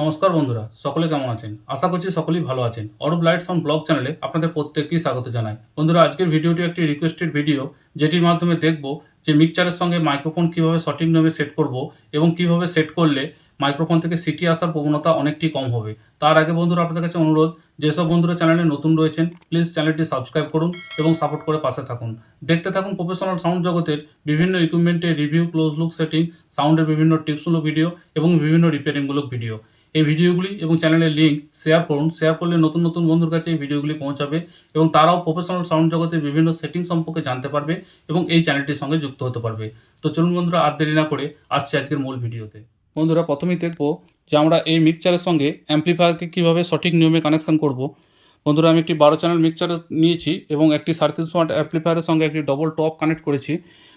নমস্কার বন্ধুরা, সকলে কেমন আছেন? আশা করছি সকলেই ভালো আছেন। অরূপ লাইটস অন ব্লগ চ্যানেলে আপনাদের প্রত্যেককেই স্বাগত জানাই। বন্ধুরা, আজকের ভিডিওটি একটি রিকোয়েস্টেড ভিডিও যেটির মাধ্যমে দেখব যে মিক্সচারের সঙ্গে মাইক্রোফোন কীভাবে সঠিক নিয়মে সেট করব এবং কীভাবে সেট করলে মাইক্রোফোন থেকে সিটি আসার প্রবণতা অনেকটি কম হবে। তার আগে বন্ধুরা, আপনাদের কাছে অনুরোধ, যেসব বন্ধুরা চ্যানেলে নতুন রয়েছেন প্লিজ চ্যানেলটি সাবস্ক্রাইব করুন এবং সাপোর্ট করে পাশে থাকুন। দেখতে থাকুন প্রফেশনাল সাউন্ড জগতের বিভিন্ন ইকুইপমেন্টের রিভিউ ক্লোজ লুক সেটিং সাউন্ডের বিভিন্ন টিপসমূলক ভিডিও এবং বিভিন্ন রিপেয়ারিংমূলক ভিডিও এই ভিডিওগুলি এবং চ্যানেলের লিঙ্ক শেয়ার করুন। শেয়ার করলে নতুন নতুন বন্ধুর কাছে এই ভিডিওগুলি পৌঁছাবে এবং তারাও প্রফেশনাল সাউন্ড জগতের বিভিন্ন সেটিং সম্পর্কে জানতে পারবে এবং এই চ্যানেলটির সঙ্গে যুক্ত হতে পারবে। তো চলুন বন্ধুরা, আর দেরি না করে আসছে আজকের মূল ভিডিওতে। বন্ধুরা, প্রথমেই দেখব যে আমরা এই মিক্সচারের সঙ্গে অ্যাম্পলিফায়ারকে কীভাবে সঠিক নিয়মে কানেকশন করব। বন্ধুরা, আমি একটি বারো চ্যানেল মিক্সচার নিয়েছি এবং একটি সাড়ে তিনশো ওয়াট অ্যাম্পলিফায়ারের সঙ্গে একটি ডবল টপ কানেক্ট করেছি।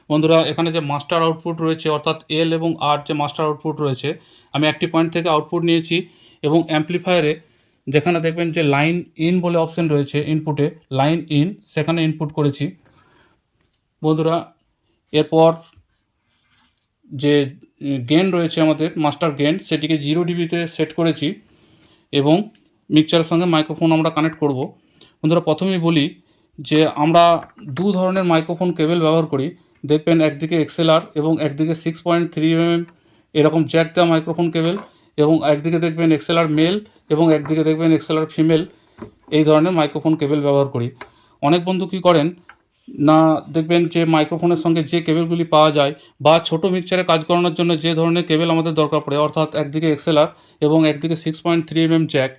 বন্ধুরা, এখানে যে মাস্টার আউটপুট রয়েছে, অর্থাৎ এল এবং আর যে মাস্টার আউটপুট রয়েছে, আমি একটি পয়েন্ট থেকে আউটপুট নিয়েছি এবং অ্যাম্পলিফায়ারে যেখানে দেখবেন যে লাইন ইন বলে অপশন রয়েছে ইনপুটে লাইন ইন সেখানে ইনপুট করেছি। বন্ধুরা, এরপর যে গেন রয়েছে আমাদের মাস্টার গেন সেটিকে জিরো ডিবিতে সেট করেছি এবং মিক্সচারের সঙ্গে মাইক্রোফোন আমরা কানেক্ট করব। বন্ধুরা, প্রথমেই বলি যে আমরা দু ধরনের মাইক্রোফোন কেবল ব্যবহার করি। দেখবেন একদিকে এক্সেলআর এবং একদিকে সিক্স পয়েন্ট থ্রি এমএম এরকম জ্যাক দেওয়া মাইক্রোফোন কেবল এবং একদিকে দেখবেন এক্সেলআর মেল এবং একদিকে দেখবেন এক্সেলআর ফিমেল এই ধরনের মাইক্রোফোন কেবল ব্যবহার করি। অনেক বন্ধু কী করেন? না, দেখবেন যে মাইক্রোফোনের সঙ্গে যে কেবেলগুলি পাওয়া যায় বা ছোট মিক্সচারে কাজ করানোর জন্য যে ধরনের কেবেল আমাদের দরকার পড়ে, অর্থাৎ একদিকে এক্সেলআর এবং একদিকে six point three MM jack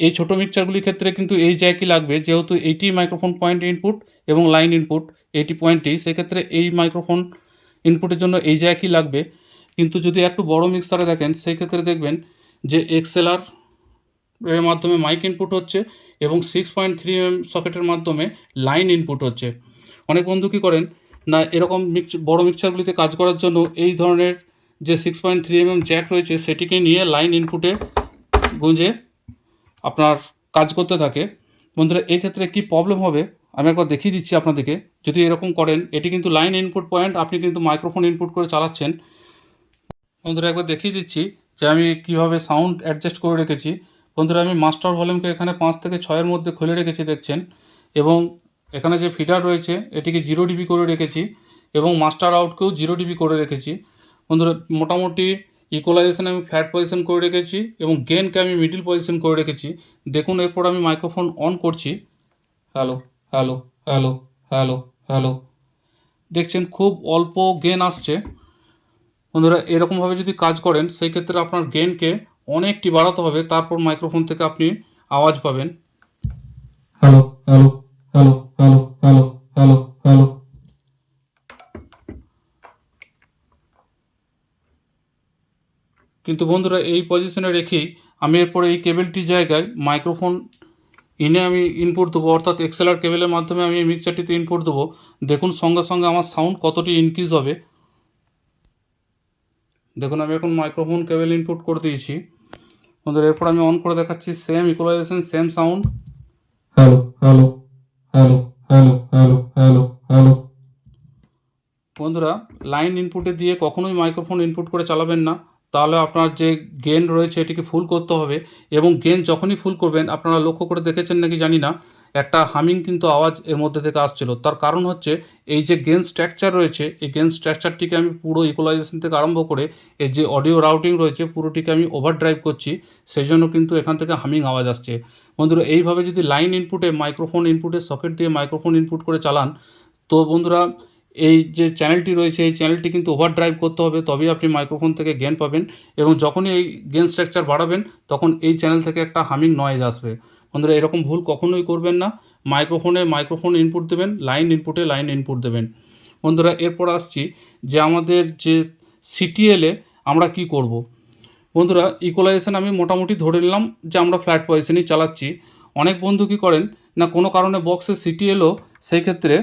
এই ছোটো মিক্সারগুলির ক্ষেত্রে কিন্তু এই জ্যাকই লাগবে, যেহেতু এইটি মাইক্রোফোন পয়েন্ট ইনপুট এবং লাইন ইনপুট এইটি পয়েন্টই সেক্ষেত্রে এই মাইক্রোফোন ইনপুটের জন্য এই জ্যাকই লাগবে। কিন্তু যদি একটু বড় মিক্সারে দেখেন সেই ক্ষেত্রে দেখবেন যে এক্সেলআর এর মাধ্যমে মাইক ইনপুট হচ্ছে এবং সিক্স পয়েন্ট থ্রি এম সকেটের মাধ্যমে লাইন ইনপুট হচ্ছে। অনেক বন্ধু কী করেন, না এরকম মিক্স বড়ো মিক্সচারগুলিতে কাজ করার জন্য এই ধরনের যে six point three M M jack রয়েছে, সেটিকে নিয়ে লাইন ইনপুটে গুঁজে আপনার কাজ করতে থাকে। বন্ধুরা, এই ক্ষেত্রে কী প্রবলেম হবে? আমি একবার দেখিয়ে দিচ্ছি আপনাদেরকে। যদি এরকম করেন, এটি কিন্তু লাইন ইনপুট পয়েন্ট আপনি কিন্তু মাইক্রোফোন ইনপুট করে চালাচ্ছেন। বন্ধুরা, একবার দেখিয়ে দিচ্ছি যে আমি কীভাবে সাউন্ড অ্যাডজাস্ট করে রেখেছি। বন্ধুরা, আমি মাস্টার ভলিউমকে এখানে পাঁচ থেকে ছয়ের মধ্যে খুলে রেখেছি, দেখছেন? এবং এখানে যে ফিডার রয়েছে, এটিকে জিরো ডিবি করে রেখেছি এবং মাস্টার আউটকেও জিরো ডিবি করে রেখেছি। বন্ধুরা, মোটামুটি ইকোলাইজেশন আমি ফ্যাট পজিশন করে রেখেছি এবং গেনকে আমি মিডিল পজিশন করে রেখেছি। দেখুন, এরপর আমি মাইক্রোফোন অন করছি। Hello hello hello hello hello দেখছেন, খুব অল্প গেন আসছে। বন্ধুরা, এরকমভাবে যদি কাজ করেন সেই ক্ষেত্রে আপনার গেনকে অনেকটি বাড়াতে হবে। তারপর মাইক্রোফোন থেকে আপনি আওয়াজ পাবেন। Hello hello hello hello hello hello hello কিন্তু বন্ধুরা এই পজিশনে রেখেই আমি এরপরে এই কেবেলটির জায়গায় মাইক্রোফোন ইনে আমি ইনপুট দেবো অর্থাৎ এক্সেলার কেবেলের মাধ্যমে আমি এই মিক্সারটিতে ইনপুট দেবো। দেখুন সঙ্গে সঙ্গে আমার সাউন্ড কতটি ইনক্রিজ হবে। দেখুন আমি এখন মাইক্রোফোন কেবেল ইনপুট করে দিয়েছি। বন্ধুরা এরপর আমি অন করে দেখাচ্ছি same equalization same sound hello hello hello hello hello hello hello বন্ধুরা লাইন ইনপুটে দিয়ে কখনোই মাইক্রোফোন ইনপুট করে চালাবেন না। তাহলে আপনার যে গেন রয়েছে এটিকে ফুল করতে হবে এবং গেন যখনই ফুল করবেন, আপনারা লক্ষ্য করে দেখেছেন নাকি জানি না, একটা হামিং কিন্তু আওয়াজ এর মধ্যে থেকে আসছিল। তার কারণ হচ্ছে এই যে গেন স্ট্রাকচার রয়েছে, এই গেন স্ট্রাকচারটিকে আমি পুরো ইকোলাইজেশন থেকে আরম্ভ করে এই যে অডিও রাউটিং রয়েছে, পুরোটিকে আমি ওভার ড্রাইভ করছি সেই জন্য কিন্তু এখান থেকে হামিং আওয়াজ আসছে। বন্ধুরা, এইভাবে যদি লাইন ইনপুটে মাইক্রোফোন ইনপুটের সকেট দিয়ে মাইক্রোফোন ইনপুট করে চালান, তো বন্ধুরা এই যে চ্যানেলটি রয়েছে, এই চ্যানেলটি কিন্তু ওভার ড্রাইভ করতে হবে, তবেই আপনি মাইক্রোফোন থেকে গেন পাবেন এবং যখনই এই গেন স্ট্রাকচার বাড়াবেন, তখন এই চ্যানেল থেকে একটা হামিং নয়েজ আসবে। বন্ধুরা, এরকম ভুল কখনোই করবেন না। মাইক্রোফোনে মাইক্রোফোন ইনপুট দেবেন লাইন ইনপুটে লাইন ইনপুট দেবেন। বন্ধুরা, এরপর আসছি যে আমাদের যে সিটিএলে আমরা কি করব। বন্ধুরা ইকোলাইজেশন আমি মোটামুটি ধরে নিলাম যে আমরা ফ্ল্যাট পজিশনই চালাচ্ছি। অনেক বন্ধু কী করেন, না কোনো কারণে বক্সে সিটি এলো সেই ক্ষেত্রে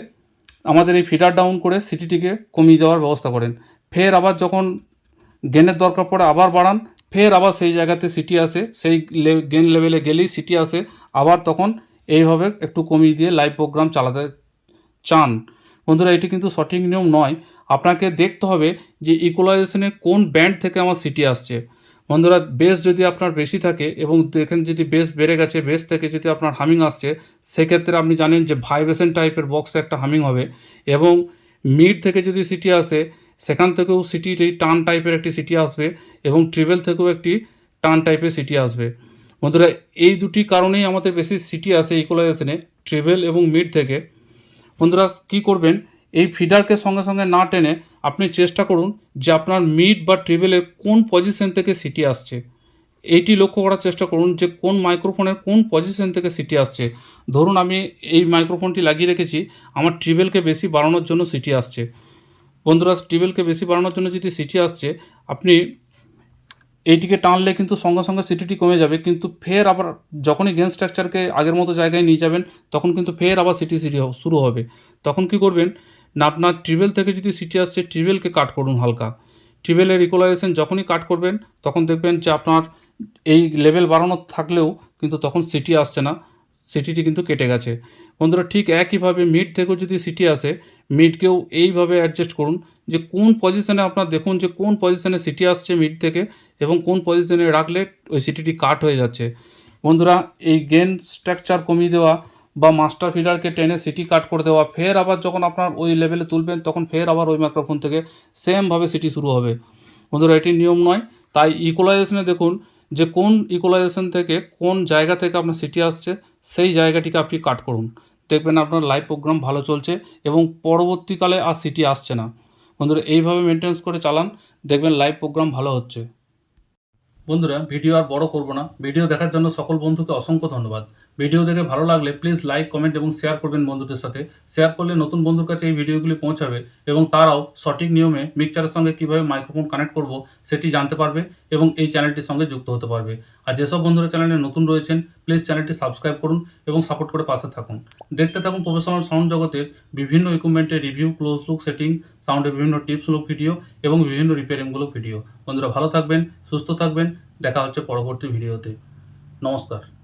আমাদের এই ফিটার ডাউন করে সিটিটিকে কমিয়ে দেওয়ার ব্যবস্থা করেন। ফের আবার যখন গেনের দরকার পড়ে আবার বাড়ান, ফের আবার সেই জায়গাতে সিটি আসে, সেই গেন লেভেলে গেলেই সিটি আসে, আবার তখন এইভাবে একটু কমিয়ে দিয়ে লাইভ প্রোগ্রাম চালাতে চান। বন্ধুরা, এটি কিন্তু সঠিক নিয়ম নয়। আপনাকে দেখতে হবে যে ইকুয়ালাইজেশনে কোন ব্যান্ড থেকে আমার সিটি আসছে। বন্ধুরা বেস যদি আপনার বেশি থাকে এবং দেখেন যদি বেস বেড়ে গেছে বেস থেকে যদি আপনার হামিং আসছে, সেক্ষেত্রে আপনি জানেন যে ভাইব্রেশন টাইপের বক্সে একটা হামিং হবে এবং মিড থেকে যদি সিটি আসে, সেখান থেকেও এই টান টাইপের একটি সিটি আসবে এবং ট্রিবেল থেকেও একটি টান টাইপের সিটি আসবে। বন্ধুরা, এই দুটি কারণেই আমাদের বেশি সিটি আসে ইকোলাইজেশনে ট্রিবেল এবং মিড থেকে। বন্ধুরা, কী করবেন? এই ফিডারকে সঙ্গে সঙ্গে না টেনে আপনি চেষ্টা করুন যে আপনার মিড বা ট্রিবেলে কোন পজিশন থেকে সিটি আসছে। এইটি লক্ষ্য করার চেষ্টা করুন যে কোন মাইক্রোফোনের কোন পজিশন থেকে সিটি আসছে। ধরুন আমি এই মাইক্রোফোনটি লাগিয়ে রেখেছি, আমার ট্রিবেলকে বেশি বাড়ানোর জন্য সিটি আসছে। বন্ধুরা ট্রিবেলকে বেশি বাড়ানোর জন্য যদি সিটি আসছে, আপনি এইটিকে টানলে কিন্তু সঙ্গে সঙ্গে সিটিটি কমে যাবে, কিন্তু ফের আবার যখনই গেন স্ট্রাকচারকে আগের মতো জায়গায় নিয়ে যাবেন, তখন কিন্তু ফের আবার সিটি সিটি শুরু হবে। তখন কি করবেন? না আপনার ট্রিবেল থেকে যদি সিটি আসছে, ট্রিবেলকে কাট করুন হালকা। ট্রিবেলের ইকুলাইজেশন যখনই কাট করবেন, তখন দেখবেন যে আপনার এই লেভেল বাড়ানো থাকলেও কিন্তু তখন সিটি আসছে না, সিটিটি কিন্তু কেটে গেছে। বন্ধুরা, ঠিক একইভাবে মিড থেকেও যদি সিটি আসে মিডকেও এইভাবে অ্যাডজাস্ট করুন যে কোন পজিশনে আপনার দেখুন যে কোন পজিশনে সিটি আসছে মিড থেকে এবং কোন পজিশনে রাখলে ওই সিটিটি কাট হয়ে যাচ্ছে। বন্ধুরা, এই গেন স্ট্রাকচার কমিয়ে দেওয়া বা মাস্টার ফিডারকে টেনে সিটি কাট করে দেওয়া, ফের আবার যখন আপনার ওই লেভেলে তুলবেন, তখন ফের আবার ওই মাইক্রোফোন থেকে সেমভাবে সিটি শুরু হবে। বন্ধুরা, এটি নিয়ম নয়। তাই ইকোলাইজেশনে দেখুন যে কোন ইকোলাইজেশন থেকে কোন জায়গা থেকে আপনার সিটি আসছে, সেই জায়গাটিকে আপনি কাট করুন। দেখবেন আপনার লাইভ প্রোগ্রাম ভালো চলছে এবং পরবর্তীকালে আর সিটি আসছে না। বন্ধুরা, এইভাবে মেনটেন্স করে চালান, দেখবেন লাইভ প্রোগ্রাম ভালো হচ্ছে। বন্ধুরা, ভিডিও আর বড় করব না। ভিডিও দেখার জন্য সকল বন্ধুকে অসংখ্য ধন্যবাদ। ভিডিও দেখে ভালো লাগলে প্লিজ লাইক কমেন্ট এবং শেয়ার করবেন বন্ধুদের সাথে। শেয়ার করলে নতুন বন্ধুর কাছে এই ভিডিওগুলি পৌঁছাবে এবং তারাও সঠিক নিয়মে মিক্সচারের সঙ্গে কীভাবে মাইক্রোফোন কানেক্ট করব সেটি জানতে পারবে এবং এই চ্যানেলটির সঙ্গে যুক্ত হতে পারবে। আর যেসব বন্ধুরা চ্যানেলে নতুন রয়েছেন প্লিজ চ্যানেলটি সাবস্ক্রাইব করুন এবং সাপোর্ট করে পাশে থাকুন। দেখতে থাকুন প্রফেশনাল সাউন্ড জগতের বিভিন্ন ইকুইপমেন্টের রিভিউ ক্লোজ লুক সেটিং সাউন্ডের বিভিন্ন টিপসমূলক ভিডিও এবং বিভিন্ন রিপেয়ারিংমূলক ভিডিও বন্ধুরা ভালো থাকবেন, সুস্থ থাকবেন। দেখা হচ্ছে পরবর্তী ভিডিওতে নমস্কার।